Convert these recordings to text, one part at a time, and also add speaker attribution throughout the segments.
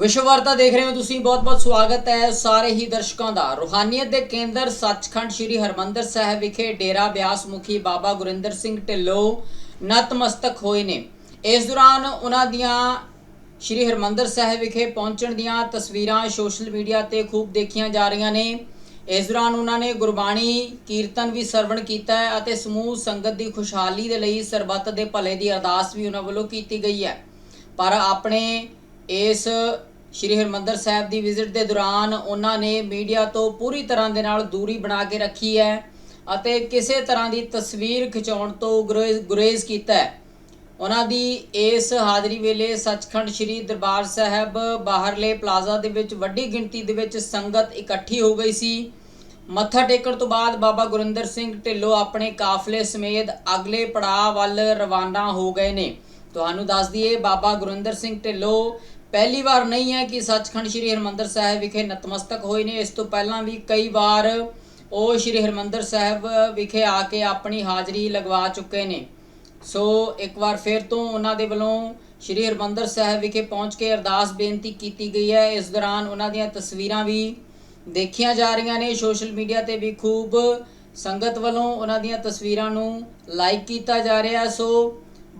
Speaker 1: ਵਿਸ਼ਵ ਵਾਰਤਾ ਦੇਖ ਰਹੇ ਹੋ ਤੁਸੀਂ। ਬਹੁਤ-ਬਹੁਤ ਸਵਾਗਤ ਹੈ ਸਾਰੇ ਹੀ ਦਰਸ਼ਕਾਂ ਦਾ। ਰੂਹਾਨੀਅਤ ਦੇ ਕੇਂਦਰ ਸੱਚਖੰਡ ਸ੍ਰੀ ਹਰਮੰਦਰ ਸਾਹਿਬ ਵਿਖੇ ਡੇਰਾ ਬਿਆਸ ਮੁਖੀ ਬਾਬਾ ਗੁਰਿੰਦਰ ਸਿੰਘ ਢਿੱਲੋਂ ਨਤਮਸਤਕ ਹੋਏ ਨੇ। ਇਸ ਦੌਰਾਨ ਉਹਨਾਂ ਦੀਆਂ ਸ੍ਰੀ ਹਰਮੰਦਰ ਸਾਹਿਬ ਵਿਖੇ ਪਹੁੰਚਣ ਦੀਆਂ ਤਸਵੀਰਾਂ ਸੋਸ਼ਲ ਮੀਡੀਆ ਤੇ ਖੂਬ ਦੇਖੀਆਂ ਜਾ ਰਹੀਆਂ ਨੇ। ਇਸ ਦੌਰਾਨ ਉਹਨਾਂ ਨੇ ਗੁਰਬਾਣੀ ਕੀਰਤਨ ਵੀ ਸਰਵਣ ਕੀਤਾ ਹੈ ਅਤੇ ਸਮੂਹ ਸੰਗਤ ਦੀ ਖੁਸ਼ਹਾਲੀ ਦੇ ਲਈ ਸਰਬੱਤ ਦੇ ਭਲੇ ਦੀ ਅਰਦਾਸ ਵੀ ਉਹਨਾਂ ਵੱਲੋਂ ਕੀਤੀ ਗਈ ਹੈ। ਪਰ ਆਪਣੇ ਇਸ ਸ਼੍ਰੀ ਹਰਮੰਦਰ ਸਾਹਿਬ ਦੀ ਵਿਜ਼ਿਟ ਦੇ ਦੌਰਾਨ ਉਹਨਾਂ ਨੇ ਮੀਡੀਆ ਤੋਂ ਪੂਰੀ ਤਰ੍ਹਾਂ ਦੇ ਨਾਲ ਦੂਰੀ ਬਣਾ ਕੇ ਰੱਖੀ ਹੈ ਅਤੇ ਕਿਸੇ ਤਰ੍ਹਾਂ ਦੀ ਤਸਵੀਰ ਖਿਚਾਉਣ ਤੋਂ ਗੁਰੇਜ਼ ਗੁਰੇਜ਼ ਕੀਤਾ ਹੈ। ਉਹਨਾਂ ਦੀ ਇਸ ਹਾਜ਼ਰੀ ਵੇਲੇ ਸੱਚਖੰਡ ਸ੍ਰੀ ਦਰਬਾਰ ਸਾਹਿਬ ਬਾਹਰਲੇ ਪਲਾਜ਼ਾ ਦੇ ਵਿੱਚ ਵੱਡੀ ਗਿਣਤੀ ਦੇ ਵਿੱਚ ਸੰਗਤ ਇਕੱਠੀ ਹੋ ਗਈ ਸੀ। ਮੱਥਾ ਟੇਕਣ ਤੋਂ ਬਾਅਦ ਬਾਬਾ ਗੁਰਿੰਦਰ ਸਿੰਘ ਢਿੱਲੋਂ ਆਪਣੇ ਕਾਫਲੇ ਸਮੇਤ ਅਗਲੇ ਪੜਾਅ ਵੱਲ ਰਵਾਨਾ ਹੋ ਗਏ ਨੇ। ਤੁਹਾਨੂੰ ਦੱਸ ਦਈਏ, ਬਾਬਾ ਗੁਰਿੰਦਰ ਸਿੰਘ ਢਿੱਲੋਂ ਪਹਿਲੀ ਵਾਰ ਨਹੀਂ ਹੈ ਕਿ ਸੱਚਖੰਡ ਸ੍ਰੀ ਹਰਮੰਦਰ ਸਾਹਿਬ ਵਿਖੇ ਨਤਮਸਤਕ ਹੋਏ ਨੇ। ਇਸ ਤੋਂ ਪਹਿਲਾਂ ਵੀ ਕਈ ਵਾਰ ਉਹ ਸ੍ਰੀ ਹਰਮੰਦਰ ਸਾਹਿਬ ਵਿਖੇ ਆ ਕੇ ਆਪਣੀ ਹਾਜ਼ਰੀ ਲਗਵਾ ਚੁੱਕੇ ਨੇ। ਸੋ ਇੱਕ ਵਾਰ ਫਿਰ ਤੋਂ ਉਹਨਾਂ ਦੇ ਵੱਲੋਂ ਸ੍ਰੀ ਹਰਮੰਦਰ ਸਾਹਿਬ ਵਿਖੇ ਪਹੁੰਚ ਕੇ ਅਰਦਾਸ ਬੇਨਤੀ ਕੀਤੀ ਗਈ ਹੈ। ਇਸ ਦੌਰਾਨ ਉਹਨਾਂ ਦੀਆਂ ਤਸਵੀਰਾਂ ਵੀ ਦੇਖੀਆਂ ਜਾ ਰਹੀਆਂ ਨੇ। ਸੋਸ਼ਲ ਮੀਡੀਆ ਤੇ ਵੀ ਖੂਬ ਸੰਗਤ ਵੱਲੋਂ ਉਹਨਾਂ ਦੀਆਂ ਤਸਵੀਰਾਂ ਨੂੰ ਲਾਈਕ ਕੀਤਾ ਜਾ ਰਿਹਾ। ਸੋ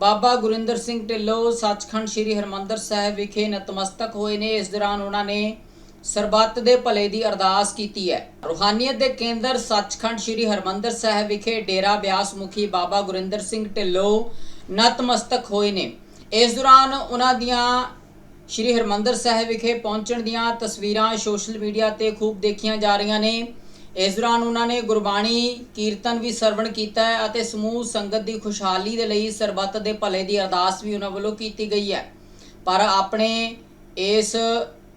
Speaker 1: ਬਾਬਾ ਗੁਰਿੰਦਰ ਸਿੰਘ ਢਿੱਲੋਂ ਸੱਚਖੰਡ ਸ੍ਰੀ ਹਰਮੰਦਰ ਸਾਹਿਬ ਵਿਖੇ ਨਤਮਸਤਕ ਹੋਏ ਨੇ। ਇਸ ਦੌਰਾਨ ਉਹਨਾਂ ਨੇ ਸਰਬੱਤ ਦੇ ਭਲੇ ਦੀ ਅਰਦਾਸ ਕੀਤੀ ਹੈ। ਰੂਹਾਨੀਅਤ ਦੇ ਕੇਂਦਰ ਸੱਚਖੰਡ ਸ੍ਰੀ ਹਰਮੰਦਰ ਸਾਹਿਬ ਵਿਖੇ ਡੇਰਾ ਬਿਆਸ ਮੁਖੀ ਬਾਬਾ ਗੁਰਿੰਦਰ ਸਿੰਘ ਢਿੱਲੋਂ ਨਤਮਸਤਕ ਹੋਏ ਨੇ। ਇਸ ਦੌਰਾਨ ਉਹਨਾਂ ਦੀਆਂ ਸ਼੍ਰੀ ਹਰਮੰਦਰ ਸਾਹਿਬ ਵਿਖੇ ਪਹੁੰਚਣ ਦੀਆਂ ਤਸਵੀਰਾਂ ਸੋਸ਼ਲ ਮੀਡੀਆ ਤੇ ਖੂਬ ਦੇਖੀਆਂ ਜਾ ਰਹੀਆਂ ਨੇ। ਇਸ ਦੌਰਾਨ ਉਹਨਾਂ ਨੇ ਗੁਰਬਾਣੀ, ਕੀਰਤਨ ਵੀ ਸਰਵਣ ਕੀਤਾ ਹੈ ਅਤੇ ਸਮੂਹ ਸੰਗਤ ਦੀ ਖੁਸ਼ਹਾਲੀ ਦੇ ਲਈ ਸਰਬੱਤ ਦੇ ਭਲੇ ਦੀ ਅਰਦਾਸ ਵੀ ਉਹਨਾਂ ਵੱਲੋਂ ਕੀਤੀ ਗਈ ਹੈ। ਪਰ ਆਪਣੇ ਇਸ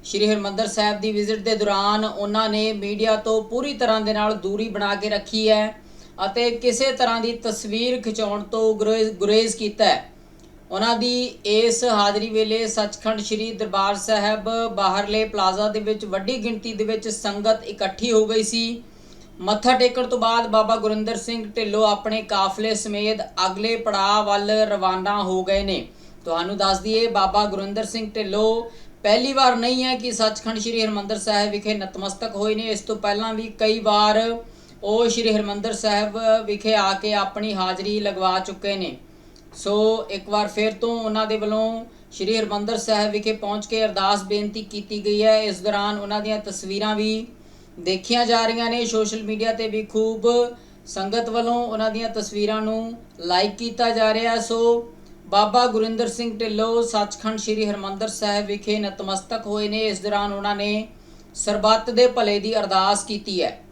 Speaker 1: ਸ਼੍ਰੀ ਹਰਮੰਦਰ ਸਾਹਿਬ ਦੀ ਵਿਜ਼ਿਟ ਦੇ ਦੌਰਾਨ ਉਹਨਾਂ ਨੇ ਮੀਡੀਆ ਤੋਂ ਪੂਰੀ ਤਰ੍ਹਾਂ ਦੇ ਨਾਲ ਦੂਰੀ ਬਣਾ ਕੇ ਰੱਖੀ ਹੈ ਅਤੇ ਕਿਸੇ ਤਰ੍ਹਾਂ ਦੀ ਤਸਵੀਰ ਖਿਚਾਉਣ ਤੋਂ ਗੁਰੇਜ਼ ਗੁਰੇਜ਼ ਕੀਤਾ ਹੈ। ਉਹਨਾਂ ਦੀ ਇਸ ਹਾਜ਼ਰੀ ਵੇਲੇ ਸੱਚਖੰਡ ਸ੍ਰੀ ਦਰਬਾਰ ਸਾਹਿਬ ਬਾਹਰਲੇ ਪਲਾਜ਼ਾ ਦੇ ਵਿੱਚ ਵੱਡੀ ਗਿਣਤੀ ਦੇ ਵਿੱਚ ਸੰਗਤ ਇਕੱਠੀ ਹੋ ਗਈ ਸੀ। ਮੱਥਾ ਟੇਕਣ ਤੋਂ ਬਾਅਦ ਬਾਬਾ ਗੁਰਿੰਦਰ ਸਿੰਘ ਢਿੱਲੋਂ ਆਪਣੇ ਕਾਫਲੇ ਸਮੇਤ ਅਗਲੇ ਪੜਾਅ ਵੱਲ ਰਵਾਨਾ ਹੋ ਗਏ ਨੇ। ਤੁਹਾਨੂੰ ਦੱਸ ਦਈਏ, ਬਾਬਾ ਗੁਰਿੰਦਰ ਸਿੰਘ ਢਿੱਲੋਂ ਪਹਿਲੀ ਵਾਰ ਨਹੀਂ ਹੈ ਕਿ ਸੱਚਖੰਡ ਸ੍ਰੀ ਹਰਮੰਦਰ ਸਾਹਿਬ ਵਿਖੇ ਨਤਮਸਤਕ ਹੋਏ ਨੇ। ਇਸ ਤੋਂ ਪਹਿਲਾਂ ਵੀ ਕਈ ਵਾਰ ਉਹ ਸ੍ਰੀ ਹਰਮੰਦਰ ਸਾਹਿਬ ਵਿਖੇ ਆ ਕੇ ਆਪਣੀ ਹਾਜ਼ਰੀ ਲਗਵਾ ਚੁੱਕੇ ਨੇ। ਸੋ ਇੱਕ ਵਾਰ ਫਿਰ ਤੋਂ ਉਹਨਾਂ ਦੇ ਵੱਲੋਂ ਸ੍ਰੀ ਹਰਮੰਦਰ ਸਾਹਿਬ ਵਿਖੇ ਪਹੁੰਚ ਕੇ ਅਰਦਾਸ ਬੇਨਤੀ ਕੀਤੀ ਗਈ ਹੈ। ਇਸ ਦੌਰਾਨ ਉਹਨਾਂ ਦੀਆਂ ਤਸਵੀਰਾਂ ਵੀ ਦੇਖੀਆਂ ਜਾ ਰਹੀਆਂ ਨੇ। ਸੋਸ਼ਲ ਮੀਡੀਆ ਤੇ ਵੀ ਖੂਬ ਸੰਗਤ ਵੱਲੋਂ ਉਹਨਾਂ ਦੀਆਂ ਤਸਵੀਰਾਂ ਨੂੰ ਲਾਈਕ ਕੀਤਾ ਜਾ ਰਿਹਾ ਸੋ ਬਾਬਾ ਗੁਰਿੰਦਰ ਸਿੰਘ ਢਿੱਲੋਂ ਸੱਚਖੰਡ ਸ੍ਰੀ ਹਰਮੰਦਰ ਸਾਹਿਬ ਵਿਖੇ ਨਤਮਸਤਕ ਹੋਏ ਨੇ। ਇਸ ਦੌਰਾਨ ਉਹਨਾਂ ਨੇ ਸਰਬੱਤ ਦੇ ਭਲੇ ਦੀ ਅਰਦਾਸ ਕੀਤੀ ਹੈ।